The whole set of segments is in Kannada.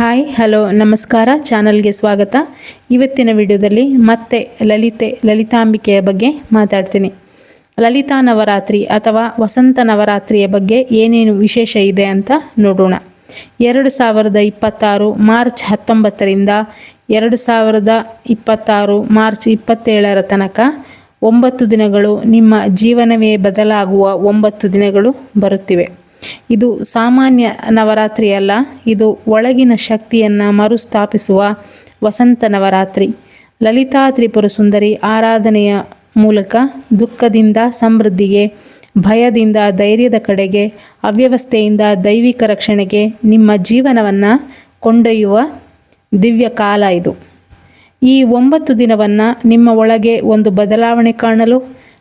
ಹಾಯ್ ಹಲೋ ನಮಸ್ಕಾರ, ಚಾನಲ್ಗೆ ಸ್ವಾಗತ. ಇವತ್ತಿನ ವಿಡಿಯೋದಲ್ಲಿ ಮತ್ತೆ ಲಲಿತೆ, ಲಲಿತಾಂಬಿಕೆಯ ಬಗ್ಗೆ ಮಾತಾಡ್ತೀನಿ. ಲಲಿತಾ ನವರಾತ್ರಿ ಅಥವಾ ವಸಂತ ನವರಾತ್ರಿಯ ಬಗ್ಗೆ ಏನೇನು ವಿಶೇಷ ಇದೆ ಅಂತ ನೋಡೋಣ. ಎರಡು ಸಾವಿರದ ಇಪ್ಪತ್ತಾರು ಮಾರ್ಚ್ ಹತ್ತೊಂಬತ್ತರಿಂದ ಎರಡು ಸಾವಿರದ ಇಪ್ಪತ್ತಾರು ಮಾರ್ಚ್ ಇಪ್ಪತ್ತೇಳರ ತನಕ ಒಂಬತ್ತು ದಿನಗಳು ನಿಮ್ಮ ಜೀವನವೇ ಬದಲಾಗುವ ಒಂಬತ್ತು ದಿನಗಳು ಬರುತ್ತಿವೆ. ಇದು ಸಾಮಾನ್ಯ ನವರಾತ್ರಿ ಅಲ್ಲ, ಇದು ಒಳಗಿನ ಶಕ್ತಿಯನ್ನು ಮರುಸ್ಥಾಪಿಸುವ ವಸಂತ ನವರಾತ್ರಿ. ಲಲಿತಾ ತ್ರಿಪುರ ಸುಂದರಿ ಆರಾಧನೆಯ ಮೂಲಕ ದುಃಖದಿಂದ, ಸಮೃದ್ಧಿಗೆ, ಭಯದಿಂದ, ಧೈರ್ಯದ ಕಡೆಗೆ, ಅವ್ಯವಸ್ಥೆಯಿಂದ ದೈವಿಕ ರಕ್ಷಣೆಗೆ ನಿಮ್ಮ ಜೀವನವನ್ನು ಕೊಂಡೊಯ್ಯುವ ದಿವ್ಯ ಕಾಲ ಇದು. ಈ ಒಂಬತ್ತು ದಿನವನ್ನು ನಿಮ್ಮ ಒಳಗೆ ಒಂದು ಬದಲಾವಣೆ ಕಾಣಲು,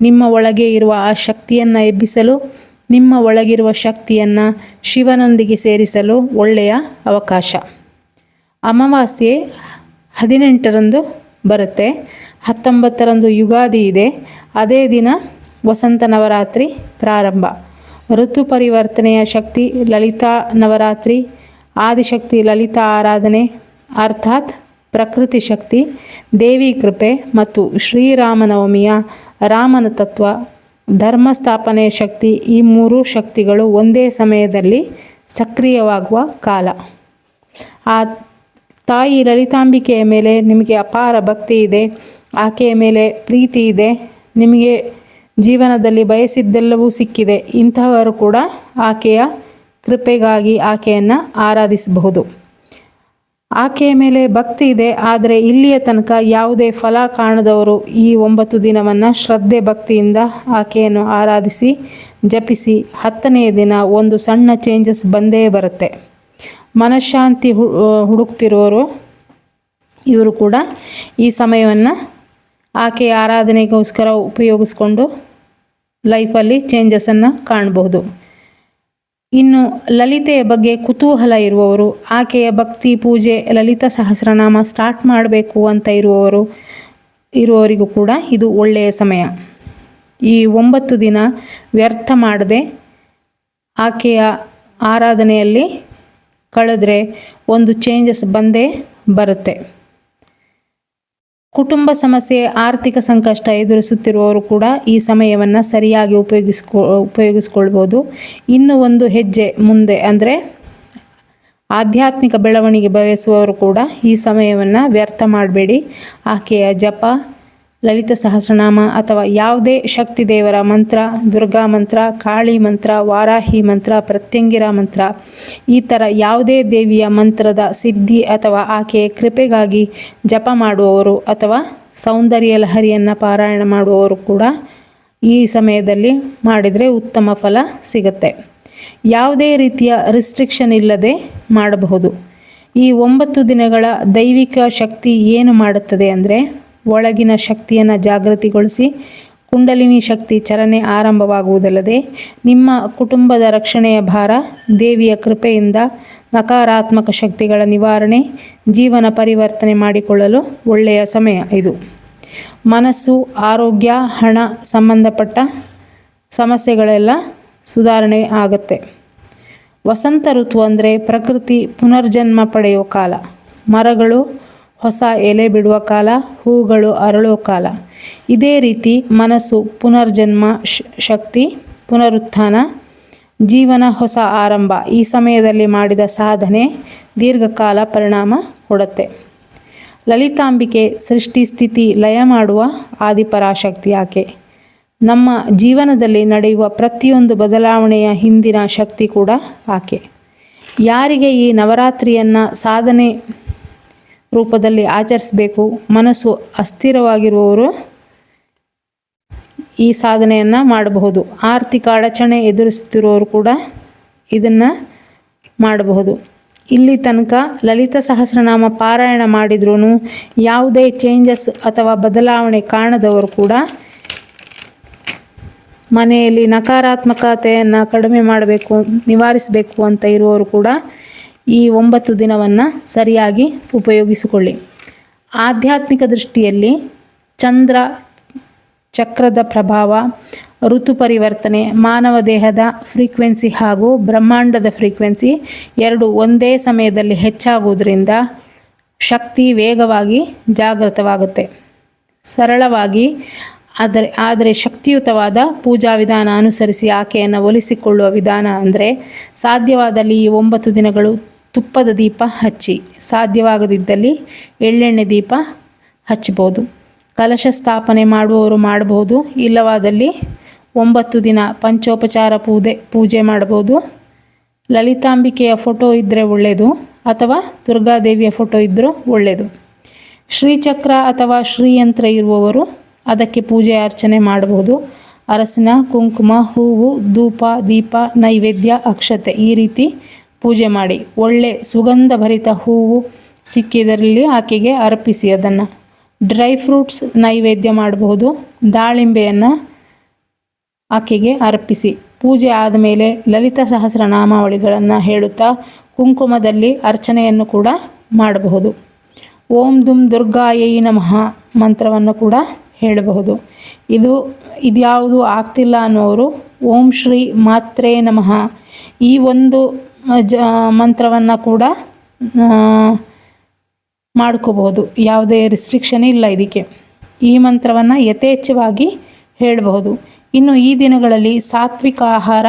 ನಿಮ್ಮ ಒಳಗೆ ಇರುವ ಆ ಶಕ್ತಿಯನ್ನು ಎಬ್ಬಿಸಲು ನಿಮ್ಮ ಒಳಗಿರುವ ಶಕ್ತಿಯನ್ನು ಶಿವನೊಂದಿಗೆ ಸೇರಿಸಲು ಒಳ್ಳೆಯ ಅವಕಾಶ. ಅಮಾವಾಸ್ಯೆ ಹದಿನೆಂಟರಂದು ಬರುತ್ತೆ. ಹತ್ತೊಂಬತ್ತರಂದು ಯುಗಾದಿ ಇದೆ. ಅದೇ ದಿನ ವಸಂತ ನವರಾತ್ರಿ ಪ್ರಾರಂಭ. ಋತು ಪರಿವರ್ತನೆಯ ಶಕ್ತಿ ಲಲಿತಾ ನವರಾತ್ರಿ, ಆದಿಶಕ್ತಿ ಲಲಿತಾ ಆರಾಧನೆ, ಅರ್ಥಾತ್ ಪ್ರಕೃತಿ ಶಕ್ತಿ, ದೇವಿ ಕೃಪೆ ಮತ್ತು ಶ್ರೀರಾಮನವಮಿಯ ರಾಮನ ತತ್ವ ಧರ್ಮ ಸ್ಥಾಪನೆ ಶಕ್ತಿ ಈ ಮೂರು ಶಕ್ತಿಗಳು ಒಂದೇ ಸಮಯದಲ್ಲಿ ಸಕ್ರಿಯವಾಗುವ ಕಾಲ. ಆ ತಾಯಿ ಲಲಿತಾಂಬಿಕೆಯ ಮೇಲೆ ನಿಮಗೆ ಅಪಾರ ಭಕ್ತಿ ಇದೆ, ಆಕೆಯ ಮೇಲೆ ಪ್ರೀತಿ ಇದೆ, ನಿಮಗೆ ಜೀವನದಲ್ಲಿ ಬಯಸಿದ್ದೆಲ್ಲವೂ ಸಿಕ್ಕಿದೆ ಇಂತಹವರು ಕೂಡ ಆಕೆಯ ಕೃಪೆಗಾಗಿ ಆಕೆಯನ್ನು ಆರಾಧಿಸಬಹುದು. ಆಕೆಯ ಮೇಲೆ ಭಕ್ತಿ ಇದೆ, ಆದರೆ ಇಲ್ಲಿಯ ತನಕ ಯಾವುದೇ ಫಲ ಕಾಣದವರು ಈ ಒಂಬತ್ತು ದಿನವನ್ನು ಶ್ರದ್ಧೆ ಭಕ್ತಿಯಿಂದ ಆಕೆಯನ್ನು ಆರಾಧಿಸಿ, ಜಪಿಸಿ, ಹತ್ತನೆಯ ದಿನ ಒಂದು ಸಣ್ಣ ಚೇಂಜಸ್ ಬಂದೇ ಬರುತ್ತೆ. ಮನಃಶಾಂತಿ ಹುಡುಕ್ತಿರೋರು ಇವರು ಕೂಡ ಈ ಸಮಯವನ್ನು ಆಕೆಯ ಆರಾಧನೆಗೋಸ್ಕರ ಉಪಯೋಗಿಸ್ಕೊಂಡು ಲೈಫಲ್ಲಿ ಚೇಂಜಸನ್ನು ಕಾಣಬಹುದು ಇನ್ನು ಲಲಿತೆಯ ಬಗ್ಗೆ ಕುತೂಹಲ ಇರುವವರು, ಆಕೆಯ ಭಕ್ತಿ, ಪೂಜೆ, ಲಲಿತ ಸಹಸ್ರನಾಮ ಸ್ಟಾರ್ಟ್ ಮಾಡಬೇಕು ಅಂತ ಇರುವವರು, ಇರುವವರಿಗೂ ಕೂಡ ಇದು ಒಳ್ಳೆಯ ಸಮಯ. ಈ ಒಂಬತ್ತು ದಿನ ವ್ಯರ್ಥ ಮಾಡದೆ ಆಕೆಯ ಆರಾಧನೆಯಲ್ಲಿ ಕಳೆದ್ರೆ ಒಂದು ಚೇಂಜಸ್ ಬಂದೇ ಬರುತ್ತೆ. ಕುಟುಂಬ ಸಮಸ್ಯೆ, ಆರ್ಥಿಕ ಸಂಕಷ್ಟ ಎದುರಿಸುತ್ತಿರುವವರು ಕೂಡ ಈ ಸಮಯವನ್ನು ಸರಿಯಾಗಿ ಉಪಯೋಗಿಸ್ಕೊ, ಉಪಯೋಗಿಸ್ಕೊಳ್ಬೋದು. ಇನ್ನು ಒಂದು ಹೆಜ್ಜೆ ಮುಂದೆ ಅಂದರೆ ಆಧ್ಯಾತ್ಮಿಕ ಬೆಳವಣಿಗೆ ಬಯಸುವವರು ಕೂಡ ಈ ಸಮಯವನ್ನು ವ್ಯರ್ಥ ಮಾಡಬೇಡಿ. ಆಕೆಯ ಜಪ ಲಲಿತ ಸಹಸ್ರನಾಮ ಅಥವಾ ಯಾವುದೇ ಶಕ್ತಿ ದೇವರ ಮಂತ್ರ, ದುರ್ಗಾ ಮಂತ್ರ, ಕಾಳಿ ಮಂತ್ರ, ವಾರಾಹಿ ಮಂತ್ರ, ಪ್ರತ್ಯಂಗಿರ ಮಂತ್ರ, ಈ ಥರ ಯಾವುದೇ ದೇವಿಯ ಮಂತ್ರದ ಸಿದ್ಧಿ ಅಥವಾ ಆಕೆಯ ಕೃಪೆಗಾಗಿ ಜಪ ಮಾಡುವವರು ಅಥವಾ ಸೌಂದರ್ಯ ಲಹರಿಯನ್ನು ಪಾರಾಯಣ ಮಾಡುವವರು ಕೂಡ ಈ ಸಮಯದಲ್ಲಿ ಮಾಡಿದರೆ ಉತ್ತಮ ಫಲ ಸಿಗುತ್ತೆ. ಯಾವುದೇ ರೀತಿಯ ರಿಸ್ಟ್ರಿಕ್ಷನ್ ಇಲ್ಲದೆ ಮಾಡಬಹುದು. ಈ ಒಂಬತ್ತು ದಿನಗಳ ದೈವಿಕ ಶಕ್ತಿ ಏನು ಮಾಡುತ್ತದೆ ಅಂದರೆ ಒಳಗಿನ ಶಕ್ತಿಯನ್ನು ಜಾಗೃತಿಗೊಳಿಸಿ ಕುಂಡಲಿನಿ ಶಕ್ತಿ ಚಲನೆ ಆರಂಭವಾಗುವುದಲ್ಲದೆ ನಿಮ್ಮ ಕುಟುಂಬದ ರಕ್ಷಣೆಯ ಭಾರ, ದೇವಿಯ ಕೃಪೆಯಿಂದ ನಕಾರಾತ್ಮಕ ಶಕ್ತಿಗಳ ನಿವಾರಣೆ, ಜೀವನ ಪರಿವರ್ತನೆ ಮಾಡಿಕೊಳ್ಳಲು ಒಳ್ಳೆಯ ಸಮಯ ಇದು. ಮನಸ್ಸು, ಆರೋಗ್ಯ, ಹಣ ಸಂಬಂಧಪಟ್ಟ ಸಮಸ್ಯೆಗಳೆಲ್ಲ ಸುಧಾರಣೆ ಆಗುತ್ತೆ. ವಸಂತ ಋತು ಅಂದರೆ ಪ್ರಕೃತಿ ಪುನರ್ಜನ್ಮ ಪಡೆಯುವ ಕಾಲ. ಮರಗಳು ಹೊಸ ಎಲೆ ಬಿಡುವ ಕಾಲ, ಹೂಗಳು ಅರಳೋ ಕಾಲ. ಇದೇ ರೀತಿ ಮನಸ್ಸು ಪುನರ್ಜನ್ಮ ಶಕ್ತಿ ಪುನರುತ್ಥಾನ, ಜೀವನ ಹೊಸ ಆರಂಭ ಈ ಸಮಯದಲ್ಲಿ ಮಾಡಿದ ಸಾಧನೆ ದೀರ್ಘಕಾಲ ಪರಿಣಾಮ ಕೊಡುತ್ತೆ. ಲಲಿತಾಂಬಿಕೆ ಸೃಷ್ಟಿ ಸ್ಥಿತಿ ಲಯ ಮಾಡುವ ಆದಿಪರಾಶಕ್ತಿ ಆಕೆ ನಮ್ಮ ಜೀವನದಲ್ಲಿ ನಡೆಯುವ ಪ್ರತಿಯೊಂದು ಬದಲಾವಣೆಯ ಹಿಂದಿನ ಶಕ್ತಿ ಕೂಡ ಆಕೆ. ಯಾರಿಗೆ ಈ ನವರಾತ್ರಿಯನ್ನು ಸಾಧನೆ ರೂಪದಲ್ಲಿ ಆಚರಿಸಬೇಕು. ಮನಸ್ಸು ಅಸ್ಥಿರವಾಗಿರುವವರು ಈ ಸಾಧನೆಯನ್ನು ಮಾಡಬಹುದು. ಆರ್ಥಿಕ ಅಡಚಣೆ ಎದುರಿಸುತ್ತಿರುವವರು ಕೂಡ ಇದನ್ನು ಮಾಡಬಹುದು. ಇಲ್ಲಿ ತನಕ ಲಲಿತ ಸಹಸ್ರನಾಮ ಪಾರಾಯಣ ಮಾಡಿದ್ರೂ ಯಾವುದೇ ಚೇಂಜಸ್ ಅಥವಾ ಬದಲಾವಣೆ ಕಾಣದವರು ಕೂಡ ಮನೆಯಲ್ಲಿ ನಕಾರಾತ್ಮಕತೆಯನ್ನು ಕಡಿಮೆ ಮಾಡಬೇಕು, ನಿವಾರಿಸಬೇಕು ಅಂತ ಇರುವವರು ಕೂಡ ಈ ಒಂಬತ್ತು ದಿನವನ್ನು ಸರಿಯಾಗಿ ಉಪಯೋಗಿಸಿಕೊಳ್ಳಿ. ಆಧ್ಯಾತ್ಮಿಕ ದೃಷ್ಟಿಯಲ್ಲಿ ಚಂದ್ರ ಚಕ್ರದ ಪ್ರಭಾವ, ಋತು ಪರಿವರ್ತನೆ, ಮಾನವ ದೇಹದ ಫ್ರೀಕ್ವೆನ್ಸಿ ಹಾಗೂ ಬ್ರಹ್ಮಾಂಡದ ಫ್ರೀಕ್ವೆನ್ಸಿ ಎರಡು ಒಂದೇ ಸಮಯದಲ್ಲಿ ಹೆಚ್ಚಾಗುವುದರಿಂದ ಶಕ್ತಿ ವೇಗವಾಗಿ ಜಾಗೃತವಾಗುತ್ತೆ. ಸರಳವಾಗಿ ಆದರೆ ಆದರೆ ಶಕ್ತಿಯುತವಾದ ಪೂಜಾ ವಿಧಾನ ಅನುಸರಿಸಿ ಆಕೆಯನ್ನು ಒಲಿಸಿಕೊಳ್ಳುವ ವಿಧಾನ ಅಂದರೆ, ಸಾಧ್ಯವಾದಲ್ಲಿ ಈ ಒಂಬತ್ತು ದಿನಗಳು ತುಪ್ಪದ ದೀಪ ಹಚ್ಚಿ, ಸಾಧ್ಯವಾಗದಿದ್ದಲ್ಲಿ ಎಳ್ಳೆಣ್ಣೆ ದೀಪ ಹಚ್ಚಬಹುದು. ಕಲಶ ಸ್ಥಾಪನೆ ಮಾಡುವವರು ಮಾಡಬಹುದು, ಇಲ್ಲವಾದಲ್ಲಿ ಒಂಬತ್ತು ದಿನ ಪಂಚೋಪಚಾರ ಪೂಜೆ ಪೂಜೆ ಮಾಡಬಹುದು. ಲಲಿತಾಂಬಿಕೆಯ ಫೋಟೋ ಇದ್ದರೆ ಒಳ್ಳೆಯದು, ಅಥವಾ ದುರ್ಗಾದೇವಿಯ ಫೋಟೋ ಇದ್ದರೂ ಒಳ್ಳೆಯದು. ಶ್ರೀಚಕ್ರ ಅಥವಾ ಶ್ರೀಯಂತ್ರ ಇರುವವರು ಅದಕ್ಕೆ ಪೂಜೆ ಅರ್ಚನೆ ಮಾಡಬಹುದು. ಅರಸಿನ ಕುಂಕುಮ, ಹೂವು, ಧೂಪ, ದೀಪ, ನೈವೇದ್ಯ, ಅಕ್ಷತೆ ಈ ರೀತಿ ಪೂಜೆ ಮಾಡಿ. ಒಳ್ಳೆ ಸುಗಂಧ ಭರಿತ ಹೂವು ಸಿಕ್ಕಿದರಲ್ಲಿ ಆಕೆಗೆ ಅರ್ಪಿಸಿ ಅದನ್ನು. ಡ್ರೈ ಫ್ರೂಟ್ಸ್ ನೈವೇದ್ಯ ಮಾಡಬಹುದು. ದಾಳಿಂಬೆಯನ್ನು ಆಕೆಗೆ ಅರ್ಪಿಸಿ. ಪೂಜೆ ಆದಮೇಲೆ ಲಲಿತ ಸಹಸ್ರನಾಮಾವಳಿಗಳನ್ನು ಹೇಳುತ್ತಾ ಕುಂಕುಮದಲ್ಲಿ ಅರ್ಚನೆಯನ್ನು ಕೂಡ ಮಾಡಬಹುದು. ಓಂ ದುಂ ದುರ್ಗಾಯೈ ನಮಃ ಮಂತ್ರವನ್ನು ಕೂಡ ಹೇಳಬಹುದು. ಇದು, ಇದ್ಯಾವುದು ಆಗ್ತಿಲ್ಲ ಅನ್ನೋರು, ಓಂ ಶ್ರೀ ಮಾತ್ರೇ ನಮಃ. ಈ ಒಂದು ಜ, ಮಂತ್ರವನ್ನು ಕೂಡ ಮಾಡ್ಕೋಬಹುದು. ಯಾವುದೇ ರಿಸ್ಟ್ರಿಕ್ಷನ್ ಇಲ್ಲ ಇದಕ್ಕೆ. ಈ ಮಂತ್ರವನ್ನು ಯಥೇಚ್ಛವಾಗಿ ಹೇಳಬಹುದು. ಇನ್ನು ಈ ದಿನಗಳಲ್ಲಿ ಸಾತ್ವಿಕ ಆಹಾರ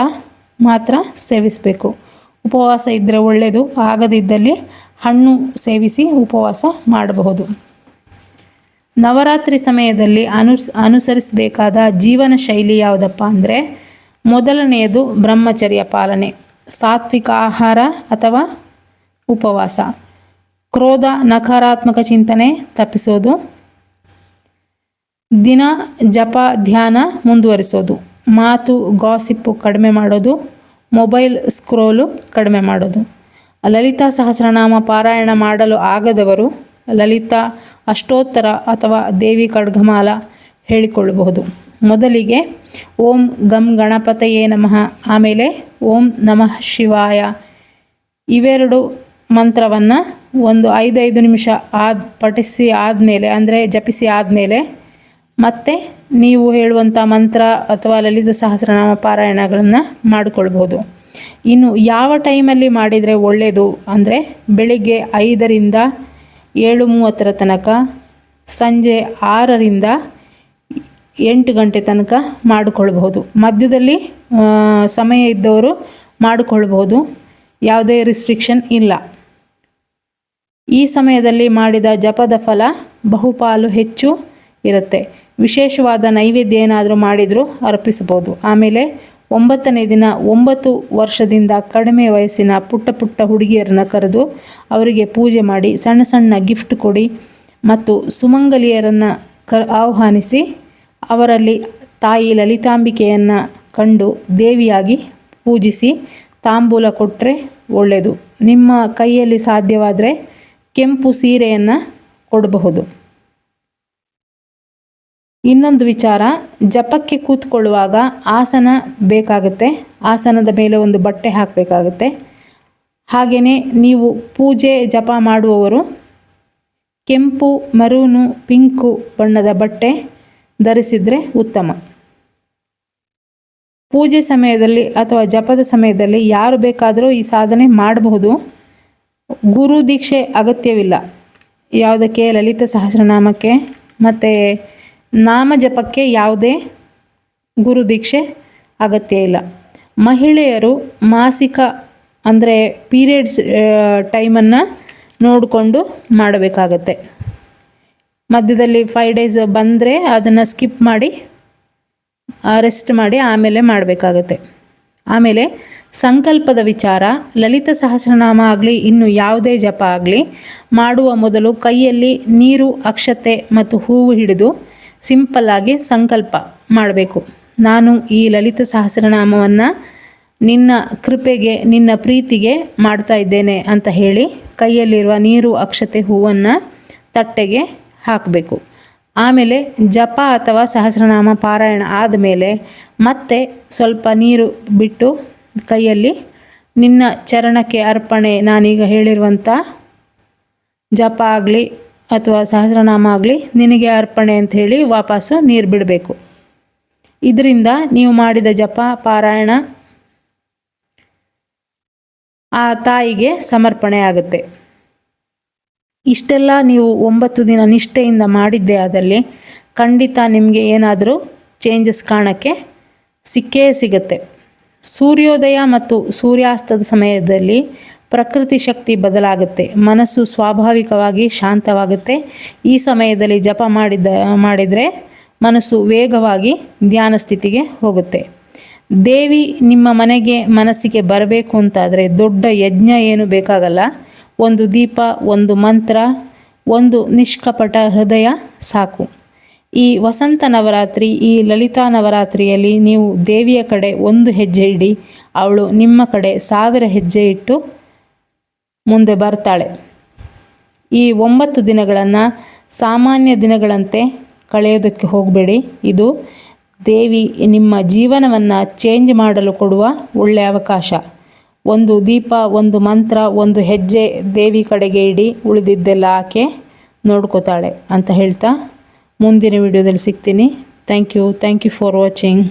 ಮಾತ್ರ ಸೇವಿಸಬೇಕು. ಉಪವಾಸ ಇದ್ದರೆ ಒಳ್ಳೆಯದು ಆಗದಿದ್ದಲ್ಲಿ ಹಣ್ಣು ಸೇವಿಸಿ ಉಪವಾಸ ಮಾಡಬಹುದು. ನವರಾತ್ರಿ ಸಮಯದಲ್ಲಿ ಅನುಸ್ ಅನುಸರಿಸಬೇಕಾದ ಜೀವನ ಶೈಲಿ ಯಾವುದಪ್ಪ ಅಂದರೆ ಮೊದಲನೆಯದು ಬ್ರಹ್ಮಚರ್ಯ ಪಾಲನೆ. ಸಾತ್ವಿಕ ಆಹಾರ ಅಥವಾ ಉಪವಾಸ. ಕ್ರೋಧ, ನಕಾರಾತ್ಮಕ ಚಿಂತನೆ ತಪ್ಪಿಸೋದು. ದಿನ, ಜಪ, ಧ್ಯಾನ ಮುಂದುವರಿಸೋದು. ಮಾತು ಗಾಸಿಪ್ಪು ಕಡಿಮೆ ಮಾಡೋದು. ಮೊಬೈಲ್ ಸ್ಕ್ರೋಲು ಕಡಿಮೆ ಮಾಡೋದು. ಲಲಿತಾ ಸಹಸ್ರನಾಮ ಪಾರಾಯಣ ಮಾಡಲು ಆಗದವರು ಲಲಿತಾ ಅಷ್ಟೋತ್ತರ ಅಥವಾ ದೇವಿ ಖಡ್ಗಮಾಲ ಹೇಳಿಕೊಳ್ಳಬಹುದು. ಮೊದಲಿಗೆ ಓಂ ಗಂ ಗಣಪತಯೇ ನಮಃ, ಆಮೇಲೆ ಓಂ ನಮಃ ಶಿವಾಯ. ಇವೆರಡು ಮಂತ್ರವನ್ನು ಒಂದು ಐದೈದು ನಿಮಿಷ ಆದ, ಪಠಿಸಿ ಆದಮೇಲೆ, ಅಂದರೆ ಜಪಿಸಿ ಆದಮೇಲೆ ಮತ್ತೆ ನೀವು ಹೇಳುವಂಥ ಮಂತ್ರ ಅಥವಾ ಲಲಿತ ಸಹಸ್ರನಾಮ ಪಾರಾಯಣಗಳನ್ನು ಮಾಡಿಕೊಳ್ಬೋದು ಇನ್ನು ಯಾವ ಟೈಮಲ್ಲಿ ಮಾಡಿದರೆ ಒಳ್ಳೆಯದು ಅಂದರೆ ಬೆಳಿಗ್ಗೆ ಐದರಿಂದ ಏಳು ಮೂವತ್ತರ ತನಕ ಸಂಜೆ ಆರರಿಂದ ಎಂಟು ಗಂಟೆ ತನಕ ಮಾಡಿಕೊಳ್ಬಹುದು. ಮಧ್ಯದಲ್ಲಿ ಸಮಯ ಇದ್ದವರು ಮಾಡಿಕೊಳ್ಬಹುದು. ಯಾವುದೇ ರಿಸ್ಟ್ರಿಕ್ಷನ್ ಇಲ್ಲ. ಈ ಸಮಯದಲ್ಲಿ ಮಾಡಿದ ಜಪದ ಫಲ ಬಹುಪಾಲು ಹೆಚ್ಚು ಇರುತ್ತೆ. ವಿಶೇಷವಾದ ನೈವೇದ್ಯ ಏನಾದರೂ ಮಾಡಿದರೂ ಅರ್ಪಿಸ್ಬೋದು ಆಮೇಲೆ ಒಂಬತ್ತನೇ ದಿನ ಒಂಬತ್ತು ವರ್ಷದಿಂದ ಕಡಿಮೆ ವಯಸ್ಸಿನ ಪುಟ್ಟ ಪುಟ್ಟ ಹುಡುಗಿಯರನ್ನು ಕರೆದು ಅವರಿಗೆ ಪೂಜೆ ಮಾಡಿ ಸಣ್ಣ ಸಣ್ಣ ಗಿಫ್ಟ್ ಕೊಡಿ ಮತ್ತು ಸುಮಂಗಲಿಯರನ್ನು ಕ ಆಹ್ವಾನಿಸಿ ಅವರಲ್ಲಿ ತಾಯಿ ಲಲಿತಾಂಬಿಕೆಯನ್ನು ಕಂಡು ದೇವಿಯಾಗಿ ಪೂಜಿಸಿ ತಾಂಬೂಲ ಕೊಟ್ಟರೆ ಒಳ್ಳೆಯದು ನಿಮ್ಮ ಕೈಯಲ್ಲಿ ಸಾಧ್ಯವಾದರೆ ಕೆಂಪು ಸೀರೆಯನ್ನು ಕೊಡಬಹುದು. ಇನ್ನೊಂದು ವಿಚಾರ, ಜಪಕ್ಕೆ ಕೂತ್ಕೊಳ್ಳುವಾಗ ಆಸನ ಬೇಕಾಗುತ್ತೆ. ಆಸನದ ಮೇಲೆ ಒಂದು ಬಟ್ಟೆ ಹಾಕಬೇಕಾಗುತ್ತೆ. ಹಾಗೆಯೇ ನೀವು ಪೂಜೆ, ಜಪ ಮಾಡುವವರು, ಕೆಂಪು, ಮರೂನು, ಪಿಂಕು ಬಣ್ಣದ ಬಟ್ಟೆ ಧರಿಸಿದರೆ ಉತ್ತಮ. ಪೂಜೆ ಸಮಯದಲ್ಲಿ ಅಥವಾ ಜಪದ ಸಮಯದಲ್ಲಿ ಯಾರು ಬೇಕಾದರೂ ಈ ಸಾಧನೆ ಮಾಡಬಹುದು. ಗುರು ದೀಕ್ಷೆ ಅಗತ್ಯವಿಲ್ಲ. ಯಾವುದಕ್ಕೆ? ಲಲಿತ ಸಹಸ್ರನಾಮಕ್ಕೆ, ಮತ್ತು ನಾಮ ಜಪಕ್ಕೆ ಯಾವುದೇ ಗುರುದೀಕ್ಷೆ ಅಗತ್ಯ ಇಲ್ಲ. ಮಹಿಳೆಯರು ಮಾಸಿಕ, ಅಂದರೆ ಪೀರಿಯಡ್ಸ್ ಟೈಮನ್ನು ನೋಡಿಕೊಂಡು ಮಾಡಬೇಕಾಗತ್ತೆ. ಮಧ್ಯದಲ್ಲಿ ಫೈವ್ ಡೇಸ್ ಬಂದರೆ ಅದನ್ನು ಸ್ಕಿಪ್ ಮಾಡಿ ರೆಸ್ಟ್ ಮಾಡಿ ಆಮೇಲೆ ಮಾಡಬೇಕಾಗತ್ತೆ. ಆಮೇಲೆ ಸಂಕಲ್ಪದ ವಿಚಾರ, ಲಲಿತ ಸಹಸ್ರನಾಮ ಆಗಲಿ, ಇನ್ನು ಯಾವುದೇ ಜಪ ಆಗಲಿ, ಮಾಡುವ ಮೊದಲು ಕೈಯಲ್ಲಿ ನೀರು, ಅಕ್ಷತೆ ಮತ್ತು ಹೂವು ಹಿಡಿದು ಸಿಂಪಲ್ಲಾಗಿ ಸಂಕಲ್ಪ ಮಾಡಬೇಕು. ನಾನು ಈ ಲಲಿತ ಸಹಸ್ರನಾಮವನ್ನು ನಿನ್ನ ಕೃಪೆಗೆ, ನಿನ್ನ ಪ್ರೀತಿಗೆ ಮಾಡ್ತಾ ಇದ್ದೇನೆ ಅಂತ ಹೇಳಿ ಕೈಯಲ್ಲಿರುವ ನೀರು, ಅಕ್ಷತೆ, ಹೂವನ್ನು ತಟ್ಟೆಗೆ ಹಾಕಬೇಕು. ಆಮೇಲೆ ಜಪ ಅಥವಾ ಸಹಸ್ರನಾಮ ಪಾರಾಯಣ ಆದಮೇಲೆ ಮತ್ತೆ ಸ್ವಲ್ಪ ನೀರು ಬಿಟ್ಟು ಕೈಯಲ್ಲಿ ನಿನ್ನ ಚರಣಕ್ಕೆ ಅರ್ಪಣೆ ನಾನೀಗ ಹೇಳಿರುವಂಥ ಜಪ ಆಗಲಿ ಅಥವಾ ಸಹಸ್ರನಾಮ ಆಗಲಿ, ನಿನಗೆ ಅರ್ಪಣೆ ಅಂತ ಹೇಳಿ ವಾಪಸ್ಸು ನೀರು ಬಿಡಬೇಕು. ಇದರಿಂದ ನೀವು ಮಾಡಿದ ಜಪ, ಪಾರಾಯಣ ಆ ತಾಯಿಗೆ ಸಮರ್ಪಣೆ ಆಗುತ್ತೆ. ಇಷ್ಟೆಲ್ಲ ನೀವು ಒಂಬತ್ತು ದಿನ ನಿಷ್ಠೆಯಿಂದ ಮಾಡಿದ್ದೇ ಆದಲ್ಲಿ ಖಂಡಿತ ನಿಮಗೆ ಏನಾದರೂ ಚೇಂಜಸ್ ಕಾಣಕ್ಕೆ ಸಿಕ್ಕೇ ಸಿಗುತ್ತೆ. ಸೂರ್ಯೋದಯ ಮತ್ತು ಸೂರ್ಯಾಸ್ತದ ಸಮಯದಲ್ಲಿ ಪ್ರಕೃತಿ ಶಕ್ತಿ ಬದಲಾಗುತ್ತೆ. ಮನಸ್ಸು ಸ್ವಾಭಾವಿಕವಾಗಿ ಶಾಂತವಾಗುತ್ತೆ. ಈ ಸಮಯದಲ್ಲಿ ಜಪ ಮಾಡಿದ, ಮಾಡಿದರೆ ಮನಸ್ಸು ವೇಗವಾಗಿ ಧ್ಯಾನ ಸ್ಥಿತಿಗೆ ಹೋಗುತ್ತೆ. ದೇವಿ, ನಿಮ್ಮ ಮನೆಗೆ ಮನಸ್ಸಿಗೆ ಬರಬೇಕು ಅಂತಾದರೆ ದೊಡ್ಡ ಯಜ್ಞ ಏನು ಬೇಕಾಗಲ್ಲ. ಒಂದು ದೀಪ, ಒಂದು ಮಂತ್ರ, ಒಂದು ನಿಷ್ಕಪಟ ಹೃದಯ ಸಾಕು. ಈ ವಸಂತ ನವರಾತ್ರಿ, ಈ ಲಲಿತಾ ನವರಾತ್ರಿಯಲ್ಲಿ ನೀವು ದೇವಿಯ ಕಡೆ ಒಂದು ಹೆಜ್ಜೆ ಇಡಿ, ಅವಳು ನಿಮ್ಮ ಕಡೆ ಸಾವಿರ ಹೆಜ್ಜೆ ಇಟ್ಟು ಮುಂದೆ ಬರ್ತಾಳೆ. ಈ ಒಂಬತ್ತು ದಿನಗಳನ್ನು ಸಾಮಾನ್ಯ ದಿನಗಳಂತೆ ಕಳೆಯೋದಕ್ಕೆ ಹೋಗಬೇಡಿ. ಇದು ದೇವಿ ನಿಮ್ಮ ಜೀವನವನ್ನು ಚೇಂಜ್ ಮಾಡಲು ಕೊಡುವ ಒಳ್ಳೆಯ ಅವಕಾಶ. ಒಂದು ದೀಪ, ಒಂದು ಮಂತ್ರ, ಒಂದು ಹೆಜ್ಜೆ ದೇವಿ ಕಡೆಗೆ ಇಡಿ, ಉಳಿದಿದ್ದೆಲ್ಲ ಆಕೆ ನೋಡ್ಕೋತಾಳೆ ಅಂತ ಹೇಳ್ತಾ ಮುಂದಿನ ವಿಡಿಯೋದಲ್ಲಿ ಸಿಗ್ತೀನಿ. Thank you thank you for watching